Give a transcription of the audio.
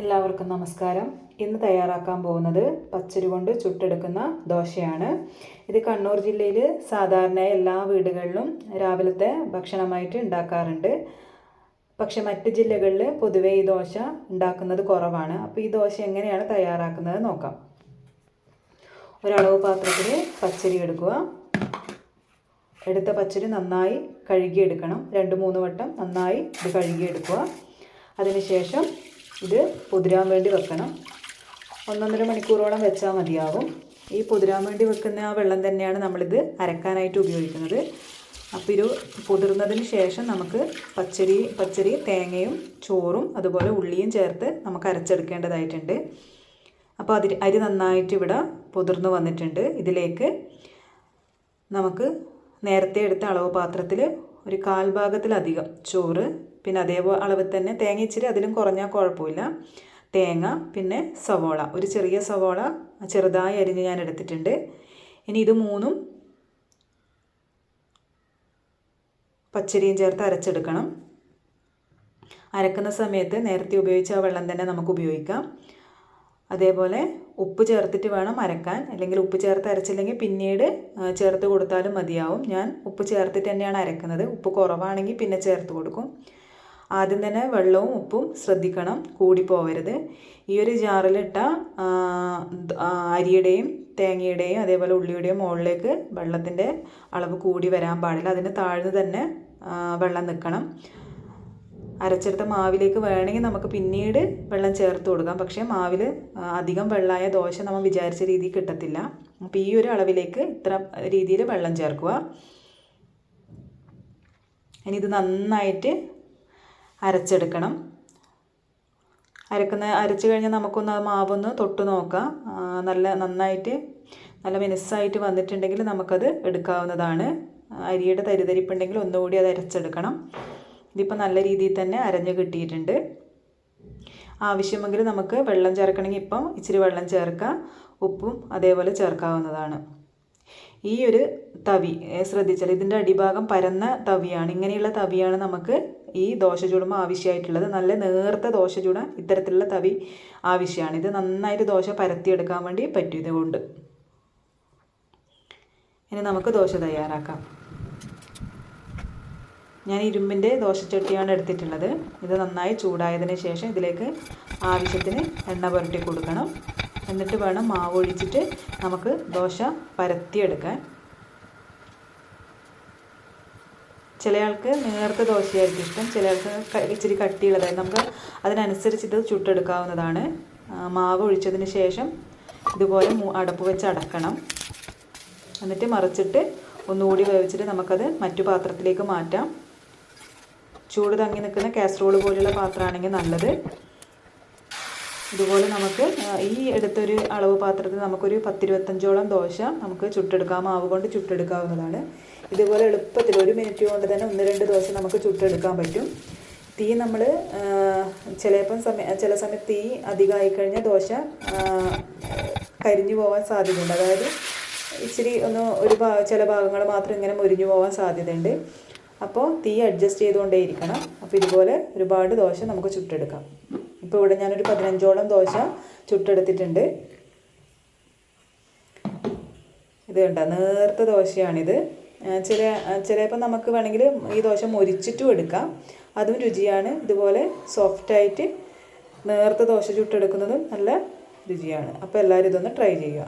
എല്ലാവർക്കും നമസ്കാരം. ഇന്ന് തയ്യാറാക്കാൻ പോകുന്നത് പച്ചരി കൊണ്ട് ചുട്ടെടുക്കുന്ന ദോശയാണ്. ഇത് കണ്ണൂർ ജില്ലയിൽ സാധാരണ എല്ലാ വീടുകളിലും രാവിലത്തെ ഭക്ഷണമായിട്ട് ഉണ്ടാക്കാറുണ്ട്. പക്ഷെ മറ്റ് ജില്ലകളിൽ പൊതുവേ ഈ ദോശ ഉണ്ടാക്കുന്നത് കുറവാണ്. അപ്പോൾ ഈ ദോശ എങ്ങനെയാണ് തയ്യാറാക്കുന്നത് നോക്കാം. ഒരളവ് പാത്രത്തിൽ പച്ചരി എടുക്കുക. എടുത്ത പച്ചരി നന്നായി കഴുകിയെടുക്കണം. രണ്ട് മൂന്ന് വട്ടം നന്നായി ഇത് കഴുകിയെടുക്കുക. അതിനുശേഷം ഇത് പുതിരാൻ വേണ്ടി വെക്കണം. ഒന്നൊന്നര മണിക്കൂറോളം വെച്ചാൽ മതിയാവും. ഈ പുതിരാൻ വേണ്ടി വെക്കുന്ന ആ വെള്ളം തന്നെയാണ് നമ്മളിത് അരക്കാനായിട്ട് ഉപയോഗിക്കുന്നത്. അപ്പോൾ ഇത് പുതിർന്നതിന് ശേഷം നമുക്ക് പച്ചരി പച്ചരി തേങ്ങയും ചോറും അതുപോലെ ഉള്ളിയും ചേർത്ത് നമുക്ക് അരച്ചെടുക്കേണ്ടതായിട്ടുണ്ട്. അപ്പോൾ അതിൽ അരി നന്നായിട്ട് ഇവിടെ പുതിർന്നു വന്നിട്ടുണ്ട്. ഇതിലേക്ക് നമുക്ക് നേരത്തെ എടുത്ത അളവ് പാത്രത്തിൽ ഒരു കാൽഭാഗത്തിലധികം ചോറ് പിന്നെ അതേപോലെ അളവിൽ തന്നെ തേങ്ങ ഇച്ചിരി അതിലും കുറഞ്ഞാൽ കുഴപ്പമില്ല. തേങ്ങ പിന്നെ സവോള. ഒരു ചെറിയ സവോള ചെറുതായി അരിഞ്ഞ് ഞാൻ എടുത്തിട്ടുണ്ട്. ഇനി ഇത് മൂന്നും പച്ചരിയും ചേർത്ത് അരച്ചെടുക്കണം. അരക്കുന്ന സമയത്ത് നേരത്തെ ഉപയോഗിച്ച ആ വെള്ളം തന്നെ നമുക്ക് ഉപയോഗിക്കാം. അതേപോലെ ഉപ്പ് ചേർത്തിട്ട് വേണം അരക്കാൻ. അല്ലെങ്കിൽ ഉപ്പ് ചേർത്ത് അരച്ചില്ലെങ്കിൽ പിന്നീട് ചേർത്ത് കൊടുത്താലും മതിയാവും. ഞാൻ ഉപ്പ് ചേർത്തിട്ട് തന്നെയാണ് അരക്കുന്നത്. ഉപ്പ് കുറവാണെങ്കിൽ പിന്നെ ചേർത്ത് കൊടുക്കും. ആദ്യം തന്നെ വെള്ളവും ഉപ്പും ശ്രദ്ധിക്കണം. കൂടി പോവരുത്. ഈ ഒരു ജാറിലിട്ട അരിയുടെയും തേങ്ങയുടെയും അതേപോലെ ഉള്ളിയുടെയും മുകളിലേക്ക് വെള്ളത്തിന്റെ അളവ് കൂടി വരാൻ പാടില്ല. അതിന് താഴ്ന്ന് തന്നെ വെള്ളം നിൽക്കണം. അരച്ചെടുത്ത മാവിലേക്ക് വേണമെങ്കിൽ നമുക്ക് പിന്നീട് വെള്ളം ചേർത്ത് കൊടുക്കാം. പക്ഷേ മാവിൽ അധികം വെള്ളമായ ദോശ നമ്മൾ വിചാരിച്ച രീതിയിൽ കിട്ടത്തില്ല. അപ്പോൾ ഈ ഒരു അളവിലേക്ക് ഇത്ര രീതിയിൽ വെള്ളം ചേർക്കുക. ഇനി ഇത് നന്നായിട്ട് അരച്ചെടുക്കണം. അരക്കുന്ന അരച്ച് കഴിഞ്ഞാൽ നമുക്കൊന്ന് മാവൊന്ന് തൊട്ട് നോക്കാം. നല്ല നന്നായിട്ട് നല്ല മിനുസായിട്ട് വന്നിട്ടുണ്ടെങ്കിൽ നമുക്കത് എടുക്കാവുന്നതാണ്. അരിയുടെ തരിതരിപ്പുണ്ടെങ്കിൽ ഒന്നുകൂടി അത് അരച്ചെടുക്കണം. ഇതിപ്പോൾ നല്ല രീതിയിൽ തന്നെ അരഞ്ഞ് കിട്ടിയിട്ടുണ്ട്. ആവശ്യമെങ്കിൽ നമുക്ക് വെള്ളം ചേർക്കണമെങ്കിൽ ഇപ്പം ഇച്ചിരി വെള്ളം ചേർക്കാം. ഉപ്പും അതേപോലെ ചേർക്കാവുന്നതാണ്. ഈ ഒരു തവി ശ്രദ്ധിച്ചാൽ ഇതിന്റെ അടിഭാഗം പരന്ന തവിയാണ്. ഇങ്ങനെയുള്ള തവിയാണ് നമുക്ക് ഈ ദോശ ചുടുമ്പോൾ ആവശ്യമായിട്ടുള്ളത്. നല്ല നേർത്ത ദോശ ചൂടാൻ ഇത്തരത്തിലുള്ള തവി ആവശ്യമാണ്. ഇത് നന്നായിട്ട് ദോശ പരത്തിയെടുക്കാൻ വേണ്ടി പറ്റിയതുകൊണ്ട് ഇനി നമുക്ക് ദോശ തയ്യാറാക്കാം. ഞാൻ ഇരുമ്പിന്റെ ദോശച്ചട്ടിയാണ് എടുത്തിട്ടുള്ളത്. ഇത് നന്നായി ചൂടായതിന് ശേഷം ഇതിലേക്ക് ആവശ്യത്തിന് എണ്ണ പുരട്ടി കൊടുക്കണം. എന്നിട്ട് വേണം മാവ് ഒഴിച്ചിട്ട് നമുക്ക് ദോശ പരത്തിയെടുക്കാൻ. ചില ആൾക്ക് നേർത്ത ദോശയായിരിക്കും ഇഷ്ടം. ചില ആൾക്ക് ഇച്ചിരി കട്ടിയുള്ളതായി നമുക്ക് അതിനനുസരിച്ചിട്ട് ചുട്ടെടുക്കാവുന്നതാണ്. മാവ് ഒഴിച്ചതിന് ശേഷം ഇതുപോലെ അടപ്പ് വെച്ച് അടക്കണം. എന്നിട്ട് മറിച്ചിട്ട് ഒന്നുകൂടി വേവിച്ചിട്ട് നമുക്കത് മറ്റു പാത്രത്തിലേക്ക് മാറ്റാം. ചൂട് തങ്ങി നിൽക്കുന്ന കാസറോൾ പോലെയുള്ള പാത്രമാണെങ്കിൽ നല്ലത്. ഇതുപോലെ നമുക്ക് ഈ എടുത്തൊരു അളവ് പാത്രത്തിൽ നമുക്കൊരു പത്തിരുപത്തഞ്ചോളം ദോശ നമുക്ക് ചുട്ടെടുക്കാം. മാവ് കൊണ്ട് ചുട്ടെടുക്കാവുന്നതാണ്. ഇതുപോലെ എളുപ്പത്തിൽ ഒരു മിനിറ്റ് കൊണ്ട് തന്നെ ഒന്ന് രണ്ട് ദോശ നമുക്ക് ചുട്ടെടുക്കാൻ പറ്റും. തീ നമ്മൾ ചിലപ്പം സമയ ചില സമയത്ത് തീ അധികമായി കഴിഞ്ഞാൽ ദോശ കരിഞ്ഞു പോകാൻ സാധ്യതയുണ്ട്. അതായത് ഇച്ചിരി ഒന്ന് ഒരു ചില ഭാഗങ്ങൾ മാത്രം ഇങ്ങനെ മുരിഞ്ഞു പോകാൻ സാധ്യതയുണ്ട്. അപ്പോൾ തീ അഡ്ജസ്റ്റ് ചെയ്തുകൊണ്ടേ ഇരിക്കണം. അപ്പോൾ ഇതുപോലെ ഒരുപാട് ദോശ നമുക്ക് ചുട്ടെടുക്കാം. ഇപ്പോൾ ഇവിടെ ഞാനൊരു പതിനഞ്ചോളം ദോശ ചുട്ടെടുത്തിട്ടുണ്ട്. ഇത് കണ്ട? നേർത്ത ദോശയാണിത്. ചില ചിലപ്പോൾ നമുക്ക് വേണമെങ്കിൽ ഈ ദോശ മൊരിച്ചിട്ടും എടുക്കാം. അതും രുചിയാണ്. ഇതുപോലെ സോഫ്റ്റായിട്ട് നേർത്ത ദോശ ചുട്ടെടുക്കുന്നതും നല്ല രുചിയാണ്. അപ്പോൾ എല്ലാവരും ഇതൊന്ന് ട്രൈ ചെയ്യുക.